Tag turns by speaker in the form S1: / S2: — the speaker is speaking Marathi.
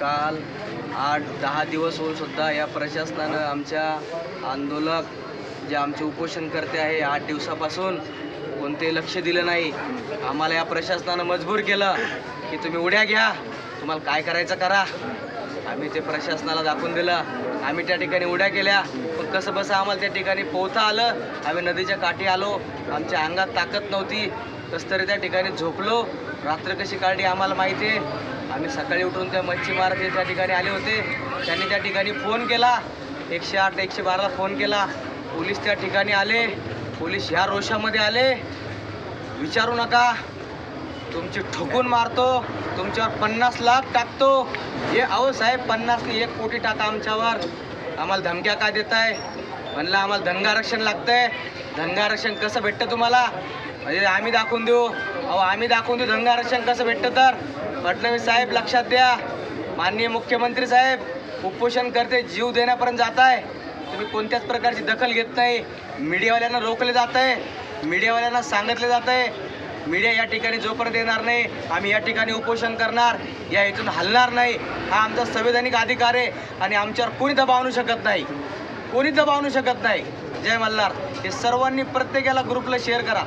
S1: काल आठ दहा दिवस होऊन सुद्धा या प्रशासनानं आमच्या आंदोलक जे आमचे उपोषण करते आहे आठ दिवसापासून कोणते लक्ष दिलं नाही. आम्हाला या प्रशासनानं मजबूर केलं की तुम्ही उड्या घ्या. तुम्हाला काय करायचं करा. आम्ही ते प्रशासनाला दाखवून दिलं. आम्ही त्या ठिकाणी उड्या केल्या. पण कसं बसं आम्हाला त्या ठिकाणी पोहता आलं. आम्ही नदीच्या काठी आलो. आमच्या अंगात ताकद नव्हती. कसं तरी त्या ठिकाणी झोपलो. रात्र कशी काढली आम्हाला माहिती आहे. आम्ही सकाळी उठून त्या मच्छीमार जे त्या ठिकाणी आले होते त्यांनी त्या ठिकाणी फोन केला. एकशे आठ एकशे बाराला फोन केला. पोलीस त्या ठिकाणी आले. पोलीस ह्या रोषामध्ये आले. विचारू नका. तुमची ठोकून मारतो. तुमच्यावर पन्नास लाख टाकतो. हे अहो साहेब पन्नासने एक कोटी टाका आमच्यावर. आम्हाला धमक्या का देत आहे म्हणलं आम्हाला धनगारक्षण लागतंय. धनगारक्षण कसं भेटतं तुम्हाला? म्हणजे आम्ही दाखवून देऊ. अहो आम्ही दाखवून देऊ धनगारक्षण कसं भेटतं तर? फडणवीस साहेब लक्षात द्या. माननीय मुख्यमंत्री साहेब उपोषण करते जीव देण्यापर्यंत जात आहे तुम्ही कोणत्याच प्रकारची दखल घेत नाही. मीडियावाल्यांना रोखले जात आहे मीडियावाल्यांना सांगितले जात आहे मीडिया या ठिकाणी जोपर्यंत येणार नाही आम्ही या ठिकाणी उपोषण करणार या इथून हलणार नाही. हा आमचा संवैधानिक अधिकार आहे आणि आमच्यावर कोणी दबाव आणू शकत नाही. कोणी दबावू शकत नाही. जय मल्हार. हे सर्वांनी प्रत्येकाला ग्रुपला शेअर करा.